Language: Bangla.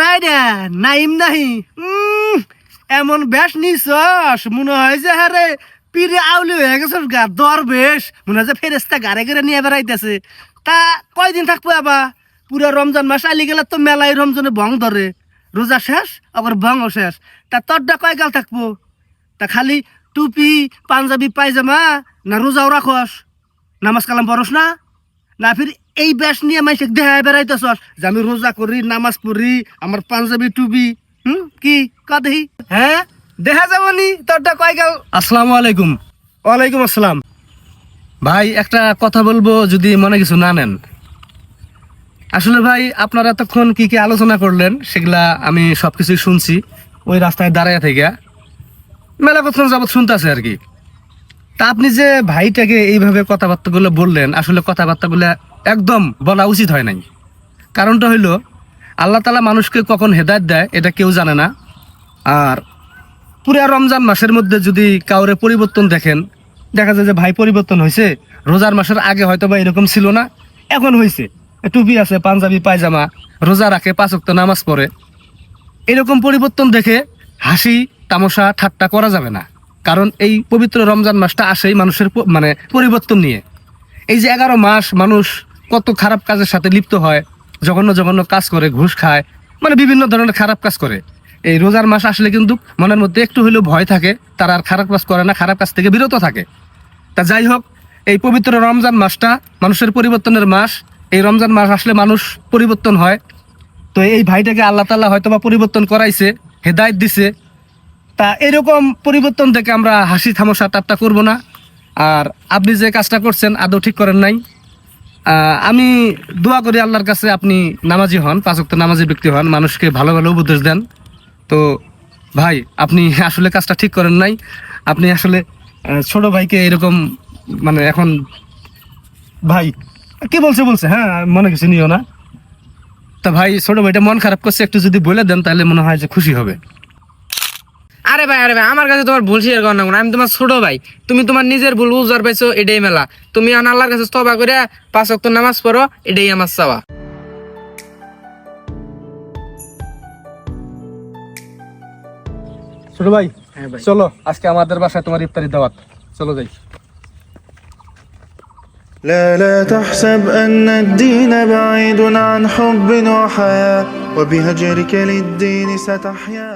বাইরে নাইম নাহি। এমন বেশ নিছস, মনে হয় যে হারে পিড়ে আউলি হয়ে গেছ গা, দর বেশ। মনে হয় যে ফেরেস্তা গাড়ে গাড়ে নিয়ে বেড়াইতেছে। তা কয়দিন থাকব আবার? পুরো রমজান মাস আলি গেলে তো মেলাই রমজানে ভং ধরে। রোজা শেষ, আবার ভংও শেষ। তা তোরটা কয় গাল থাকব? তা খালি টুপি, পাঞ্জাবি, পায়জামা, না রোজাও রাখস? নামাজ কালাম পড়স না? না ফির এই বেশ নিয়ে মাইসে দেহা বেড়াইতেছস। যে আমি রোজা করি নামাজ পড়ি আমার পাঞ্জাবি টুপি হুম কি? কাদেহি হ্যাঁ? দেখা যাবনি? তোরটা কয় গাল? আসসালামু আলাইকুম। ওয়ালাইকুম আসসালাম। ভাই একটা কথা বলব যদি মনে কিছু না নেন। আসলে ভাই আপনারা এতক্ষণ কি কি আলোচনা করলেন সেগুলা আমি সবকিছুই শুনছি। ওই রাস্তায় দাঁড়ায় থেকে। মেলা কথা যাবত শুনতেছে আর কি। তা আপনি যে ভাইটাকে এইভাবে কথাবার্তাগুলো বললেন, আসলে কথাবার্তাগুলো একদম বলা উচিত হয় নাই। কারণটা হইল, আল্লাহ তালা মানুষকে কখন হেদায়ত দেয়, এটা কেউ জানে না। আর পুরা রমজান মাসের মধ্যে যদি কাউরে পরিবর্তন দেখেন, দেখা যায় যে ভাই পরিবর্তন হয়েছে, রোজার মাসের আগে হয়তো বা এরকম ছিল না, এখন হয়েছে। টুপি আছে, পাঞ্জাবি, পায়জামা, রোজা রাখে পাঁচক্ত নামাজ পড়ে। এরকম পরিবর্তন দেখে হাসি, তামাশা, ঠাট্টা করা যাবে না। কারণ এই পবিত্র রমজান মাসটা আসেই মানুষের মানে পরিবর্তন নিয়ে। এই যে এগারো মাস মানুষ কত খারাপ কাজের সাথে লিপ্ত হয়, জঘন্য জঘন্য কাজ করে, ঘুষ খায় মানে বিভিন্ন ধরনের খারাপ কাজ করে। এই রোজার মাস আসলে কিন্তু মনের মধ্যে একটু হলেও ভয় থাকে, তারা আর খারাপ কাজ করে না, খারাপ কাজ থেকে বিরত থাকে। তা যাই হোক, এই পবিত্র রমজান মাসটা মানুষের পরিবর্তনের মাস, এই রমজান মাস আসলে মানুষ পরিবর্তন হয়। তো এই ভাইটাকে আল্লাহ তাল্লাহ হয়তো বা পরিবর্তন করাইছে, হেদায়ত দিছে তা এরকম পরিবর্তন থেকে আমরা হাসি থামসা টাট্টা করব না। আর আপনি যে কাজটা করছেন, আদৌ ঠিক করেন নাই। আমি দোয়া করি আল্লাহর কাছে আপনি নামাজি হন পাঁচক্ত নামাজি ব্যক্তি হন, মানুষকে ভালো ভালো উপদেশ দেন। তো ভাই, আপনি আসলে কাজটা ঠিক করেন নাই। আপনি আসলে ছোট ভাইকে এরকম মানে এখন, ভাই, কি বলছে বলছে? হ্যাঁ মনে কিছু নিও না। তা ভাই, ছোট ভাইটা মন খারাপ করছে, একটু যদি বলে দেন, তাহলে মনে হয় যে খুশি হবে। আরে ভাই আরে ভাই আমার কাছে তোমার ভুল শেয়ার করার না আমি তোমার ছোট ভাই তুমি তোমার নিজের ভুল উজার পাইছো এটাই মেলা তুমি আন আল্লাহর কাছে তবা করে পাঁচ ওয়াক্ত নামাজ পড়ো এটাই আমার চাওয়া ছোট ভাই হ্যাঁ ভাই চলো আজকে আমাদের বাসায় তোমার ইফতারি দাওয়াত চলো যাই لا لا تحسب أن الدين بعيد عن حب وحياة وبهجرك للدين ستحيا